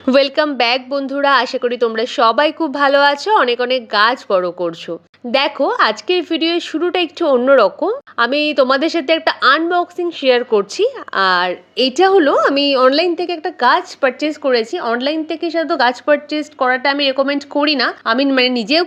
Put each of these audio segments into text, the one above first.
Welcome back বন্ধুরা। আশা করি তোমরা সবাই খুব ভালো আছো। অনেক অনেক গাছ বড় করছ। দেখো, আজকের ভিডিওর শুরুটা একটু অন্যরকম। আমি তোমাদের সাথে একটা আনবক্সিং শেয়ার করছি। আর এটা হলো, আমি অনলাইন থেকে একটা গাছ পারচেস করেছি। অনলাইন থেকে সাধারণত গাছ পারচেস করাটা আমি রেকমেন্ড করি না। আমি মানে নিজেও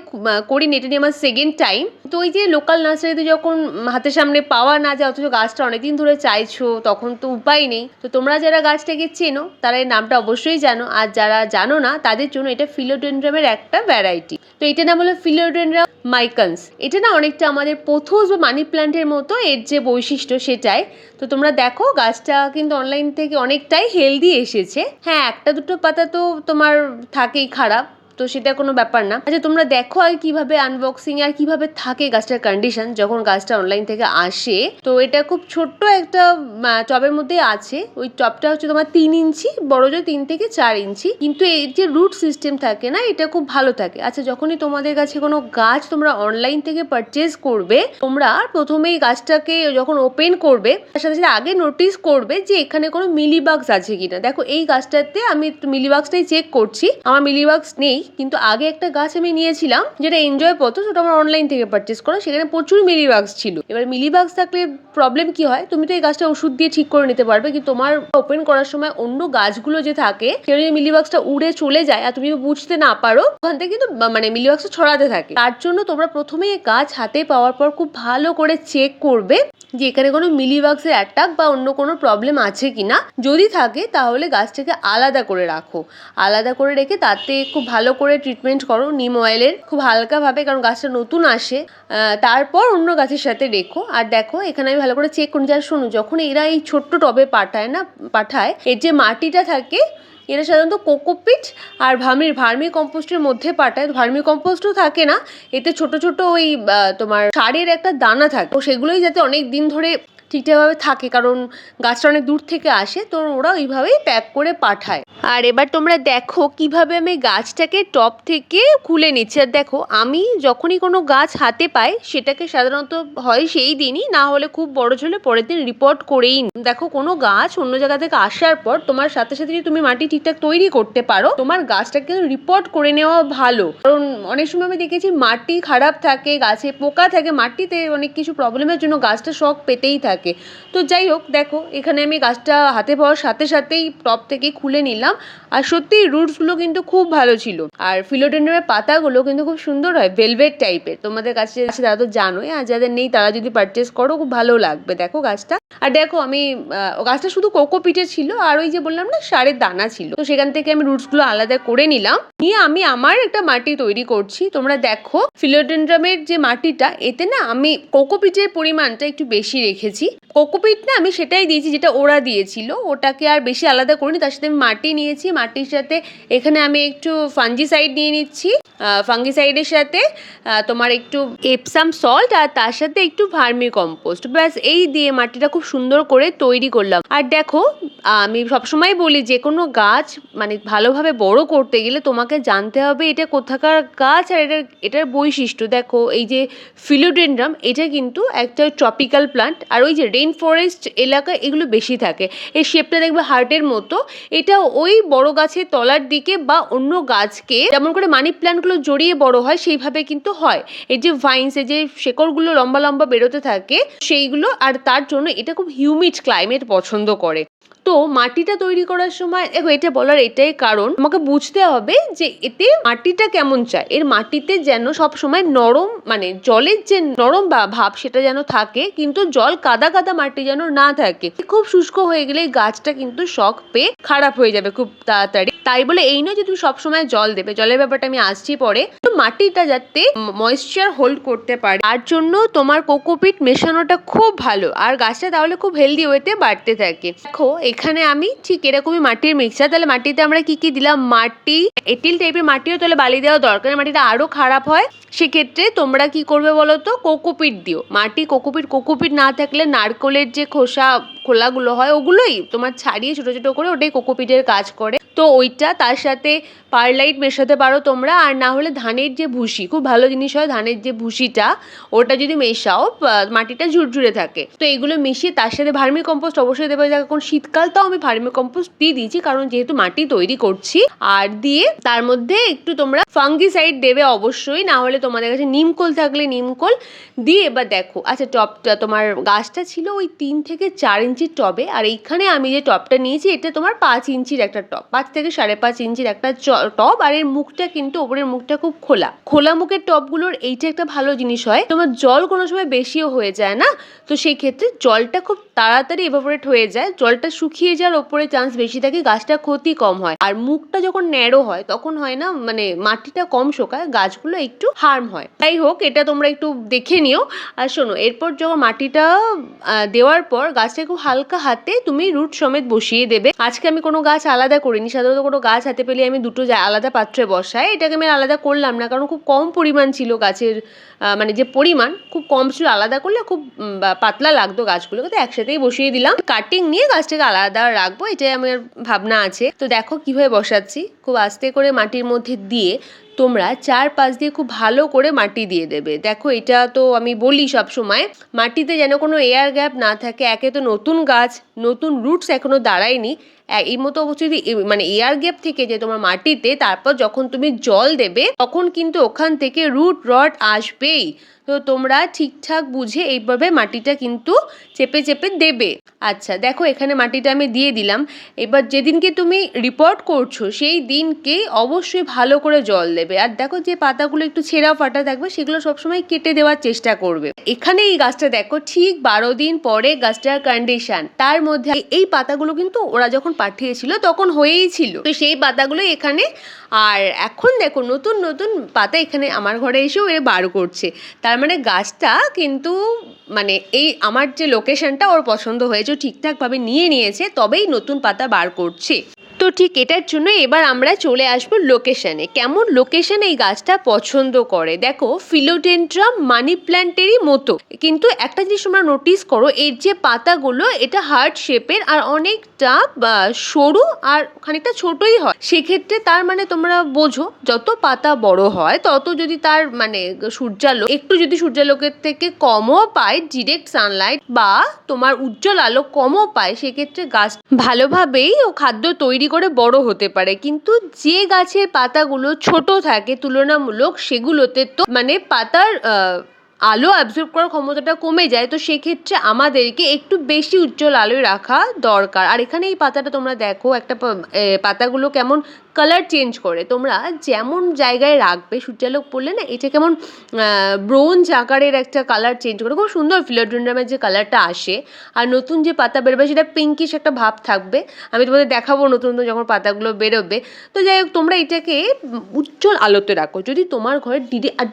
করিনি। এটা নিয়ে আমার সেকেন্ড টাইম তো ওই যে লোকাল নার্সারিতে যখন হাতের সামনে পাওয়া না যায়, অথচ গাছটা অনেকদিন ধরে চাইছো, তখন তো উপায় নেই। তো তোমরা যারা গাছটাকে চেনো, তারা এই নামটা অবশ্যই জানো। আর যারা জানো না, তাদের জন্য এটা ফিলোডেন্ড্রামের একটা ভ্যারাইটি তো এটা নাম হলো ফিলোডেন্ড্রাম মাইকান্স। এটা না অনেকটা আমাদের পোথোস বা মানি প্ল্যান্টের মতো, এর যে বৈশিষ্ট্য সেটাই। তো তোমরা দেখো, গাছটা কিন্তু অনলাইন থেকে অনেকটাই হেলদি এসেছে। হ্যাঁ একটা দুটো পাতা তো তোমার থাকেই খারাপ। তো সেটা কোনো ব্যাপার না। আচ্ছা তোমরা দেখো আর কীভাবে আনবক্সিং আর কীভাবে থাকে গাছটার কন্ডিশন যখন গাছটা অনলাইন থেকে আসে। তো এটা খুব ছোট্ট একটা টবের মধ্যে আছে। ওই টবটা হচ্ছে তোমার তিন ইঞ্চি, বড় জোর তিন থেকে চার ইঞ্চি। কিন্তু এর যে রুট সিস্টেম থাকে না, এটা খুব ভালো থাকে। আচ্ছা যখনই তোমাদের কাছে কোনো গাছ তোমরা অনলাইন থেকে পারচেজ করবে, তোমরা প্রথমেই গাছটাকে যখন ওপেন করবে, তার সাথে সাথে আগে নোটিস করবে যে এখানে কোনো মিলিবাগস আছে কিনা। দেখো, এই গাছটাতে আমি একটু মিলিবাগসটাই চেক করছি। আমার মিলিবাগস নেই। কিন্তু আগে একটা গাছ আমি নিয়েছিলাম, যেটা এনজয় পতো সেটা আমার অনলাইন থেকে পারচেস করা, সেখানে প্রচুর মিলিবাগস ছিল। এবার মিলিবাগস থাকলে প্রবলেম কি হয়? তুমি তো এই গাছটা ওষুধ দিয়ে ঠিক করে নিতে পারবে, কিন্তু তোমার ওপেন করার সময় অন্য গাছগুলো যে থাকে, সেখানে মিলিবাগসটা উড়ে চলে যায়, আর তুমি বুঝতে না পারো, ওখান থেকে কিন্তু মানে মিলিবাগসটা ছড়াতে থাকে। তার জন্য তোমরা প্রথমেই গাছ হাতে পাওয়ার পর খুব ভালো করে চেক করবে যে এখানে কোনো মিলিবাগসের অ্যাটাক বা অন্য কোনো প্রবলেম আছে কিনা, যদি থাকে, তাহলে গাছটাকে আলাদা করে রাখো। আলাদা করে রেখে তাতে খুব ভালো করে ট্রিটমেন্ট করো নিম অয়েলের খুব হালকাভাবে, কারণ গাছটা নতুন আসে। তারপর অন্য গাছের সাথে রেখো। আর দেখো, এখানে আমি ভালো করে চেক করি। যার শোনো, যখন এরা এই ছোট্ট টবে পাঠায় না, পাঠায়, এর যে মাটিটা থাকে এরা সাধারণত কোকোপিট আর ভার্মি ভার্মি কম্পোস্টের মধ্যে পাঠায় ভার্মি কম্পোস্টও থাকে না, এতে ছোট ছোট ওই তোমার সারের একটা দানা থাকে। তো সেগুলোই যাতে অনেক দিন ধরে ঠিকঠাকভাবে থাকে, কারণ গাছটা অনেক দূর থেকে আসে, তো ওরা ওইভাবেই প্যাক করে পাঠায়। আর এবার তোমরা দেখো কীভাবে আমি গাছটাকে টপ থেকে খুলে নিচ্ছি। আর দেখো, আমি যখনই কোনো গাছ হাতে পাই, সেটাকে সাধারণত হয় সেই দিনই, না হলে খুব বড় হলে পরের দিন রিপোর্ট করেই। দেখো, কোনো গাছ অন্য জায়গা থেকে আসার পর তোমার সাথে সাথে যদি তুমি মাটি ঠিকঠাক তৈরি করতে পারো, তোমার গাছটাকে রিপোর্ট করে নেওয়া ভালো। কারণ অনেক সময় আমি দেখেছি মাটি খারাপ থাকে, গাছে পোকা থাকে, মাটিতে অনেক কিছু প্রবলেমের জন্য গাছটা শখ পেতেই থাকে। তো যাই হোক, দেখো, এখানে আমি গাছটা হাতে পাওয়ার সাথে সাথেই টপ থেকে খুলে নিলাম। আর সত্যি রুটসগুলো কিন্তু খুব ভালো ছিল। আর ফিলোডেন্ড্রামের পাতাগুলো কিন্তু খুব সুন্দর হয়, ভেলভেট টাইপের। তোমাদের কাছে তারা তো জানোই, আর যাদের নেই তারা যদি পারচেস করো, খুব ভালো লাগবে। দেখো গাছটা। আর দেখো আমি গাছটা শুধু কোকোপিটে ছিল, আর ওই যে বললাম না সারের দানা ছিল। তো সেখান থেকে আমি রুটসগুলো আলাদা করে নিলাম। নিয়ে আমি আমার একটা মাটি তৈরি করছি। তোমরা দেখো, ফিলোডেন্ড্রামের যে মাটিটা, এতে না আমি কোকোপিটের পরিমাণটা একটু বেশি রেখেছি। কোকোপিট না আমি সেটাই দিয়েছি যেটা ওরা দিয়েছিল। ওটাকে আর বেশি আলাদা করিনি, তার সাথে আমি মাটি নিয়েছি। মাটির সাথে এখানে আমি একটু ফাঙ্গিসাইড নিয়ে নিচ্ছি। ফাঙ্গিসাইডের সাথে তোমার একটু এপসাম সল্ট আর তার সাথে একটু ভার্মি কম্পোস্ট ব্যাস, এই দিয়ে মাটিটা খুব সুন্দর করে তৈরি করলাম। আর দেখো, আমি সবসময় বলি যে কোনো গাছ মানে ভালোভাবে বড় করতে গেলে তোমাকে জানতে হবে এটা কোথাকার গাছ আর এটার এটার বৈশিষ্ট্য। দেখো, এই যে ফিলোডেন্ড্রাম এটা কিন্তু একটা ট্রপিক্যাল প্লান্ট আর ওই যে রেইন ফরেস্ট এলাকায় এগুলো বেশি থাকে। এই শেপটা দেখবে হার্টের মতো। এটা ওই বড় গাছের তলার দিকে বা অন্য গাছকে যেমন করে মানি প্ল্যান্টগুলো জড়িয়ে বড় হয়, সেইভাবে কিন্তু হয়। এই যে ভাইন্স এই যে শেকড়গুলো লম্বা লম্বা বেরোতে থাকে, সেইগুলো আর তার জন্য এটা খুব হিউমিড ক্লাইমেট পছন্দ করে। তো মাটিটা তৈরি করার সময়, দেখো এটা বলার এটাই কারণ, আমাকে বুঝতে হবে যে এতে মাটিটা কেমন চায় এর মাটিতে যেন সব সময় নরম মানে জলের যে নরম বা- ভাব সেটা যেন থাকে, কিন্তু জল কাদা কাদা মাটি যেন না থাকে। খুব শুষ্ক হয়ে গেলে গাছটা কিন্তু শখ পেয়ে খারাপ হয়ে যাবে খুব তাড়াতাড়ি। তাই বলে এই নয় যে তুমি সবসময় জল দেবে। জলের ব্যাপারটা আমি আসছি পরে। মাটিটা যাতে ময়েশ্চার হোল্ড করতে পারে, তার জন্য তোমার কোকোপিট মেশানোটা খুব ভালো। আর গাছটা তাহলে খুব হেলদি ওয়েতে বাড়তে থাকে। দেখো এখানে আমি ঠিক এরকমই মাটির মিক্সচার তাহলে মাটিতে আমরা কি কি দিলাম? মাটি এঁটেল টাইপের মাটিও তাহলে বালি দেওয়া দরকার। মাটিটা আরও খারাপ হয়। সেক্ষেত্রে তোমরা কি করবে বলো তো? কোকোপিট দিও। মাটি কোকোপিট কোকোপিট না থাকলে নারকোলের যে খোসা, খোলাগুলো হয়, ওগুলোই তোমার ছাড়িয়ে ছোটো ছোটো করে ওটাই কোকোপিটের কাজ করে। তো ওইটা তার সাথে পারলাইট মেশাতে পারো তোমরা। আর না হলে ধানের যে ভুসি, খুব ভালো জিনিস হয় ধানের যে ভুসিটা, ওটা যদি মেশাও মাটিটা ঝুরঝুরে থাকে। তো এগুলো মিশিয়ে তার সাথে ভার্মি কম্পোস্ট অবশ্যই দেবে। এখন শীতকাল তাও আমি ভার্মি কম্পোস্ট দিয়ে দিয়েছি, কারণ যেহেতু মাটি তৈরি করছি, আর দিয়ে তার মধ্যে একটু তোমরা ফাঙ্গিসাইড দেবে অবশ্যই, না হলে তোমাদের কাছে নিমকোল থাকলে নিমকোল দিয়ে এবার দেখো। আচ্ছা টবটা তোমার গাছটা ছিল ওই তিন থেকে চার ইঞ্চির টবে, আর এইখানে আমি যে টবটা নিয়েছি, এটা তোমার পাঁচ ইঞ্চির একটা টব পাঁচ থেকে সাড়ে পাঁচ ইঞ্চির একটা টব, আর এর মুখটা কিন্তু, ওপরের মুখটা খুব খোলা। খোলা মুখের টবগুলোর এইটা একটা ভালো জিনিস হয়, তোমার জল কোনো সময় বেশিও হয়ে যায় না, তো সেই ক্ষেত্রে জলটা খুব তাড়াতাড়ি এভাপোরেট হয়ে যায়, জলটা শুকিয়ে যাওয়ার ওপরে চান্স বেশি থাকে গাছটা ক্ষতি কম হয়। আর মুখটা যখন ন্যারো হয়, তখন হয় না মানে মাটিটা কম শোকায়, গাছগুলো একটু হার্ম হয়। তাই হোক, এটা তোমরা একটু দেখে নিও। আর শোনো, এরপর যখন মাটিটা দেওয়ার পর গাছটা খুব হালকা হাতে তুমি রুট সমেত বসিয়ে দেবে। আজকে আমি কোনো গাছ আলাদা করিনি, সাধারণত কোনো গাছ হাতে পেলে আমি দুটো আলাদা পাত্রে বসাই। এটাকে আমি আলাদা করলাম না, কারণ খুব কম পরিমাণ ছিল গাছের মানে যে পরিমাণ, খুব কম ছিল। আলাদা করলে খুব পাতলা লাগতো গাছগুলোকে, তো একসাথেই বসিয়ে দিলাম। কাটিং নিয়ে গাছটাকে আলাদা রাখব, এটাই আমার ভাবনা আছে। তো দেখো কীভাবে বসাচ্ছি। খুব আস্তে করে মাটির মধ্যে দিয়ে তোমরা চার পাশ দিয়ে খুব ভালো করে মাটি দিয়ে দেবে। দেখো এটা তো আমি বলি সব সময়, মাটিতে যেন কোনো এয়ার গ্যাপ না থাকে, একে তো নতুন গাছ, নতুন রুটস এখনও দাঁড়ায়নি। এই মতো যদি মানে এয়ার গ্যাপ থেকে যে তোমার মাটিতে, তারপর যখন তুমি জল দেবে, তখন কিন্তু ওখান থেকে রুট রড আসবেই। তো তোমরা ঠিকঠাক বুঝে এইভাবে মাটিটা কিন্তু চেপে চেপে দেবে। আচ্ছা দেখো এখানে মাটিটা আমি দিয়ে দিলাম। এবার যেদিনকে তুমি রিপোর্ট করছ, সেই দিনকে অবশ্যই ভালো করে জল দেবে। আর দেখো যে পাতাগুলো একটু ছেঁড়া ফাটা থাকবে, সেগুলো সবসময় কেটে দেওয়ার চেষ্টা করবে। এখানে এই গাছটা দেখো, ঠিক বারো দিন পরে গাছটার কন্ডিশন তার মধ্যে এই পাতাগুলো কিন্তু ওরা যখন পাঠিয়েছিল, তখন হয়েই ছিল। তো সেই পাতাগুলো এখানে আর এখন দেখো, নতুন নতুন পাতা এখানে আমার ঘরে এসেও এ বার করছে। তার মানে গাছটা কিন্তু মানে এই আমার যে লোকেশনটা ওর পছন্দ হয়েছে ঠিকঠাকভাবে নিয়ে নিয়েছে, তবেই নতুন পাতা বার করছে। তো ঠিক এটার জন্য এবার আমরা চলে আসব লোকেশনে কেমন লোকেশনে এই গাছটা পছন্দ করে? দেখো ফিলোডেন্ড্রাম মানি প্ল্যান্টেরই মতো। কিন্তু একটা জিনিস তোমরা নোটিস করো, এর যে পাতাগুলো, এটা হার্ট শেপের আর অনেকটা সরু আর খানিকটা ছোটই হয়। সেক্ষেত্রে তার মানে তোমরা বোঝো, যত পাতা বড় হয়, তত যদি তার মানে সূর্যালোক, একটু যদি সূর্যালোকের থেকে কমও পায় ডিরেক্ট সানলাইট বা তোমার উজ্জ্বল আলো কমও পায়, সেক্ষেত্রে গাছ ভালোভাবেই ও খাদ্য তৈরি করে বড় হতে পারে। কিন্তু যে গাছের পাতাগুলো ছোট থাকে, তুলনামূলক সেগুলোতে তো মানে পাতার আলো অ্যাবজর্ব করার ক্ষমতাটা কমে যায়, তো সেক্ষেত্রে আমাদেরকে একটু বেশি উজ্জ্বল আলোয় রাখা দরকার। আর এখানে এই পাতাটা তোমরা দেখো, একটা পাতাগুলো কেমন কালার চেঞ্জ করে। তোমরা যেমন জায়গায় রাখবে, সূর্যালোক পড়লে না, এটা কেমন ব্রোঞ্জ আকারের একটা কালার চেঞ্জ করে। খুব সুন্দর ফিলোড্রেন্ড্রামের যে কালারটা আসে। আর নতুন যে পাতা বেরোবে, সেটা পিঙ্কিশ একটা ভাব থাকবে। আমি তোমাদের দেখাবো নতুন নতুন যখন পাতাগুলো বেরোবে। তো যাই হোক, তোমরা এটাকে উজ্জ্বল আলোতে রাখো। যদি তোমার ঘরে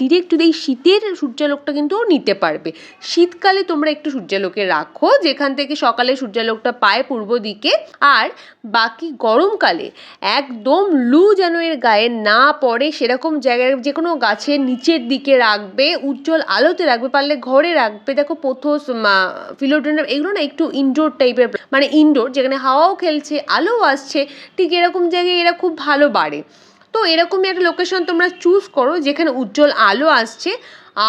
ডিরেক্ট যদি এই শীতের সূর্যালোকটা কিন্তু নিতে পারবে। শীতকালে তোমরা একটু সূর্যালোকে রাখো, যেখান থেকে সকালে সূর্যালোকটা পায় পূর্ব দিকে। আর বাকি গরমকালে একদম লু যেন এর গায়ে না পড়ে, সেরকম জায়গায় যে কোনো গাছের নিচের দিকে রাখবে, উজ্জ্বল আলোতে রাখবে, পারলে ঘরে রাখবে। দেখো পোথোস ফিলোডেন্ড্রাম এগুলো না একটু ইনডোর টাইপের মানে ইনডোর যেখানে হাওয়াও খেলছে, আলোও আসছে, ঠিক এরকম জায়গায় এরা খুব ভালো বাড়ে। তো এরকমই একটা লোকেশন তোমরা চুজ করো, যেখানে উজ্জ্বল আলো আসছে,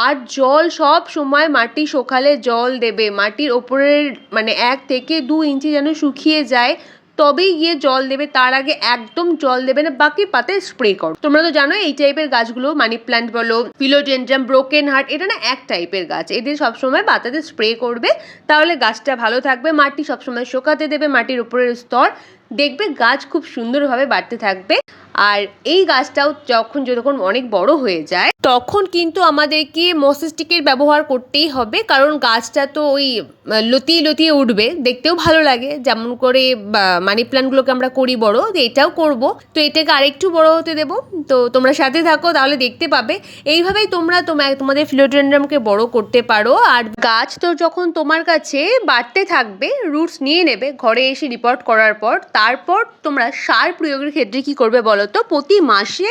আর জল সব সময় মাটি সকালে জল দেবে। মাটির ওপরের মানে এক থেকে দু ইঞ্চি যেন শুকিয়ে যায় তবেই গিয়ে জল দেবে, তার আগে একদম জল দেবে না, বাকি পাতে স্প্রে করো। তোমরা তো জানো এই টাইপের গাছগুলো, মানি প্ল্যান্ট বলো ফিলোডেন্ড্রাম ব্রোকেন হার্ট এটা না এক টাইপের গাছ। এদের সবসময় পাতাতে স্প্রে করবে, তাহলে গাছটা ভালো থাকবে, মাটি সবসময় শোকাতে দেবে, মাটির উপরের স্তর। দেখবে গাছ খুব সুন্দরভাবে বাড়তে থাকবে। আর এই গাছটাও যখন যখন অনেক বড় হয়ে যায়, তখন কিন্তু আমাদেরকে মসেস্টিকের ব্যবহার করতেই হবে। কারণ গাছটা তো ওই, লতিয়ে লতিয়ে উঠবে, দেখতেও ভালো লাগে। যেমন করে মানি প্ল্যান্টগুলোকে আমরা করি বড় তো এটাও করব। তো এটাকে আরেকটু বড় হতে দেবো। তো তোমরা সাথে থাকো, তাহলে দেখতে পাবে। এইভাবেই তোমরা তোমার তোমাদের ফিলোডেন্ড্রামকে বড় করতে পারো। আর গাছ তো যখন তোমার কাছে বাড়তে থাকবে, রুটস নিয়ে নেবে, ঘরে এসে রিপোর্ট করার পর, তারপর তোমরা সার প্রয়োগের ক্ষেত্রে কি করবে বলো? তো প্রতি মাসে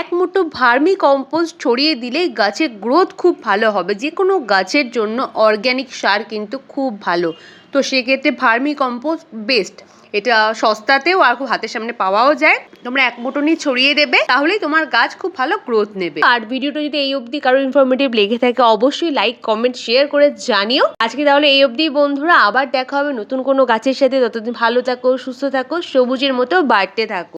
এক মুঠো ভার্মি কম্পোস্ট ছড়িয়ে দিলে গাছের গ্রোথ খুব ভালো হবে। যে কোনো গাছের জন্য অর্গ্যানিক সার কিন্তু খুব ভালো। তো সেক্ষেত্রে ভার্মি কম্পোস্ট বেস্ট। এটা সস্তাতেও আর খুব হাতের সামনে পাওয়াও যায়। তোমরা এক মুঠো নিয়ে ছড়িয়ে দেবে, তাহলেই তোমার গাছ খুব ভালো গ্রোথ নেবে। আর ভিডিওটা যদি এই অবধি কারও ইনফরমেটিভ লেগে থাকে, অবশ্যই লাইক কমেন্ট শেয়ার করে জানিও। আজকে তাহলে এই অবধি, বন্ধুরা। আবার দেখা হবে নতুন কোনো গাছের সাথে। ততদিন ভালো থাকো, সুস্থ থাকো, সবুজের মতো বাড়তে থাকো।